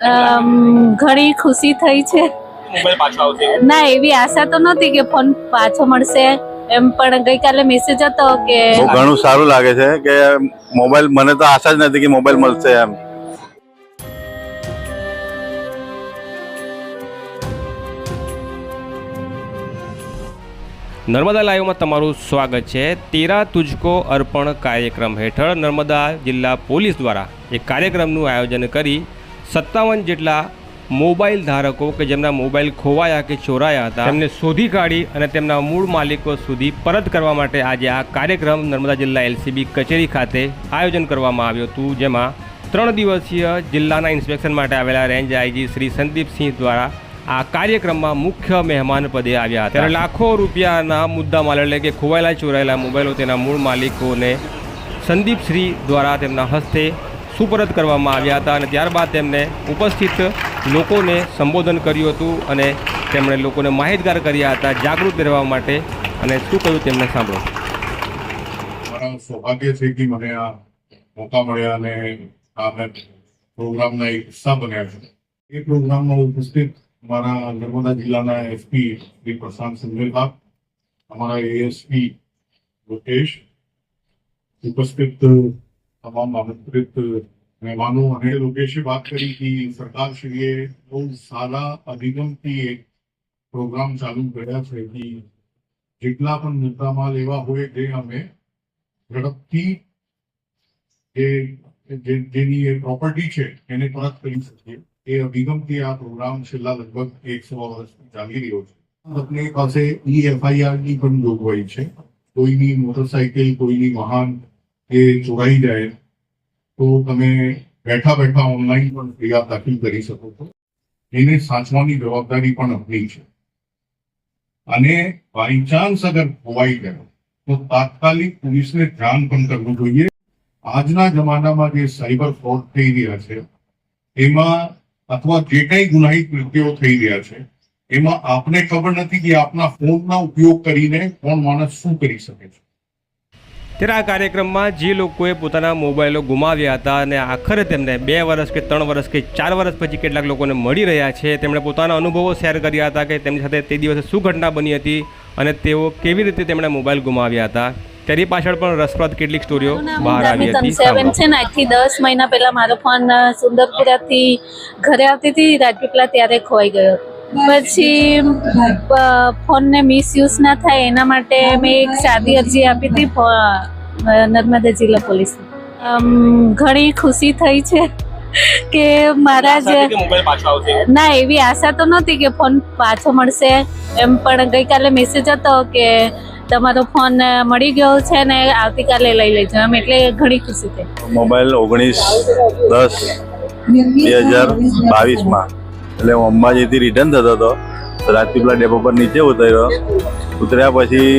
અમ, ઘણી ખુશી થઈ છે. મોબાઈલ પાછો આવશે? ના એવી આશા તો નહોતી કે ફોન પાછો મળશે. એમ પણ ગઈકાલે મેસેજ હતો કે ઘણું સારું લાગે છે કે મોબાઈલ મને તો આશા જ નથી કે મોબાઈલ મળશે એમ. નર્મદા લાઈવમાં તમારું સ્વાગત છે. તેરા તુજકો અર્પણ કાર્યક્રમ હેઠળ નર્મદા જિલ્લા પોલીસ દ્વારા એક કાર્યક્રમનું આયોજન કરી સત્તાવન જેટલા મોબાઈલ ધારકો કે જેમના મોબાઈલ ખોવાયા કે ચોરાયા હતા, તેમને શોધી કાઢી અને તેમના મૂળ માલિકો સુધી પરત કરવા માટે આજે આ કાર્યક્રમ નર્મદા જિલ્લા એલસીબી કચેરી ખાતે આયોજન કરવામાં આવ્યું હતું, જેમાં ત્રણ દિવસીય જિલ્લાના ઇન્સ્પેક્શન માટે આવેલા રેન્જ આઈજી શ્રી સંદીપસિંહ દ્વારા આ કાર્યક્રમમાં મુખ્ય મહેમાન પદે આવ્યા હતા. ત્યારે લાખો રૂપિયાના મુદ્દા માલ એટલે કે ખોવાયેલા ચોરાયેલા મોબાઈલો તેના મૂળ માલિકોને સંદીપશ્રી દ્વારા તેમના હસ્તે સુપરત કરવામાં આવ્યા હતા અને ત્યારબાદ તેમને ઉપસ્થિત લોકોને સંબોધન કર્યું હતું અને તેમણે લોકોને માહિતગાર કર્યા હતા, જાગૃત રહેવા માટે અને શું કહ્યું તેમને સાંભળો. મારા સૌભાગ્ય છે કે મને આ મોકા મળ્યા અને આ પ્રોગ્રામના એક હિસ્સા બન્યા છે. એ પ્રોગ્રામમાં ઉપસ્થિત મારા નર્મદા જિલ્લાના એસપી શ્રી પ્રશાંત સંઘેલકા અમારા એએસપી લોકેશ, ઉપસ્થિત તમામ આમંત્રિત મહેમાનો અને લોકેશે વાત કરી કે સરકારશ્રીએ બહુ સારા અભિગમથી એક પ્રોગ્રામ ચાલુ કર્યા છે. કે જેટલા પણ મુદ્દામાલ એવા હોય, તે અમે ઝડપથી જે જેની એ પ્રોપર્ટી છે, એને પરત કરી શકીએ એ અભિગમથી આ પ્રોગ્રામ છેલ્લા લગભગ એકસો વર્ષથી ચાલી રહ્યો છે. આપણી પાસે ઈ એફઆઈઆરની પણ જોગવાઈ છે કોઈની મોટરસાયકલ કોઈની વાહન એ ચોરાઈ જાય તો તમે બેઠા બેઠા ઓનલાઈન પણ ફરિયાદ દાખલ કરી શકો છો. એને સાચવાની જવાબદારી પણ આપણી છે. અને બાય ચાન્સ અગર ખોવાઈ ગયો, તો તાત્કાલિક પોલીસને ધ્યાન પણ કરવું જોઈએ. આજના જમાનામાં જે સાયબર ફ્રોડ થઈ રહ્યા છે, એમાં અથવા જે કંઈ ગુનાહિત કૃત્યો થઈ રહ્યા છે, એમાં આપને ખબર નથી કે આપના ફોનના ઉપયોગ કરીને કોણ માણસ શું કરી શકે છે. ત્યારે આ કાર્યક્રમમાં જે લોકોએ પોતાના મોબાઈલો ગુમાવ્યા હતા અને આખરે તેમને બે વર્ષ કે ત્રણ વર્ષ કે ચાર વર્ષ પછી કેટલાક લોકોને મળી રહ્યા છે તેમણે પોતાના અનુભવો શેર કર્યા હતા કે તેમની સાથે તે દિવસે શું ઘટના બની હતી અને તેઓ કેવી રીતે તેમણે મોબાઈલ ગુમાવ્યા હતા. તેની પાછળ પણ રસપ્રદ કેટલીક સ્ટોરીઓ બહાર આવી હતી. સેવન છે ને આજથી દસ મહિના પહેલા મારો ફોન સુંદરપુરાથી ઘરે આવતી હતી રાજપીપળા ત્યારે ખોવાઈ ગયો પછી ફોનને મિસયુઝ ના થાય એના માટે મેં એક સાદી અરજી આપી હતી નર્મદા જિલ્લા પોલીસ ઘણી ખુશી થઈ છે કે મારા જે મોબાઈલ પાછો આવશે? ના એવી આશા તો નહોતી કે ફોન પાછો મળશે. એમ પણ ગઈકાલે મેસેજ હતો કે તમારો ફોન મળી ગયો છે ને આવતીકાલે લઈ લેજો. એમ એટલે ઘણી ખુશી થઈ. મોબાઈલ ઓગણીસ દસ બે હજાર બાવીસમાં એટલે હું અંબાજીથી રિટર્ન થતો હતો. તો રાજપીપળા ડેપો પર નીચે ઉતર્યો. ઉતર્યા પછી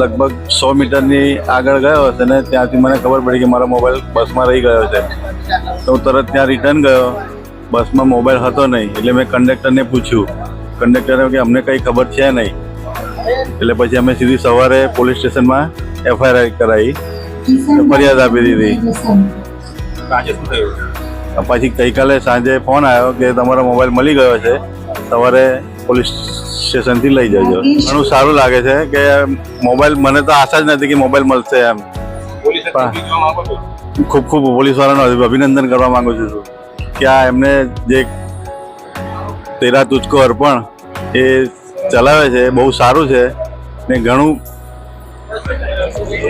લગભગ સો મીટરની આગળ ગયો હશે ને ત્યાંથી મને ખબર પડી કે મારો મોબાઈલ બસમાં રહી ગયો છે. તો હું તરત ત્યાં રિટર્ન ગયો. બસમાં મોબાઈલ હતો નહીં. એટલે મેં કંડક્ટરને પૂછ્યું. કંડક્ટરે કે અમને કંઈ ખબર છે નહીં. એટલે પછી અમે સીધી સવારે પોલીસ સ્ટેશનમાં એફઆઈઆર કરાવી. ફરિયાદ આપી દીધી. આજે શું થયું? પછી ગઈકાલે સાંજે ફોન આવ્યો કે તમારો મોબાઈલ મળી ગયો છે સવારે પોલીસ સ્ટેશનથી લઈ જજો. ઘણું સારું લાગે છે કે મોબાઈલ મને તો આશા જ નથી કે મોબાઈલ મળશે એમ? ખૂબ ખૂબ પોલીસવાળાનો અભિનંદન કરવા માંગુ છું કે આ એમને જે તેરા તુચકો અર્પણ એ ચલાવે છે બહુ સારું છે ને ઘણું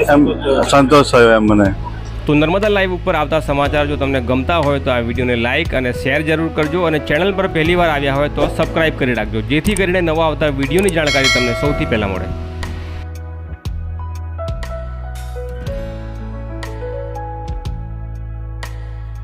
એમ સંતોષ થયો એમ મને. તો નર્મદા લાઈવ ઉપર આવતા સમાચાર જો તમને ગમતા હોય તો આ વિડીયોને લાઇક અને શેર જરૂર કરજો અને ચેનલ પર પહેલી વાર આવ્યા હોય તો સબસ્ક્રાઈબ કરી રાખજો. જેથી કરીને નવા આવતા વિડીયોની જાણકારી તમને સૌથી પહેલાં મળે.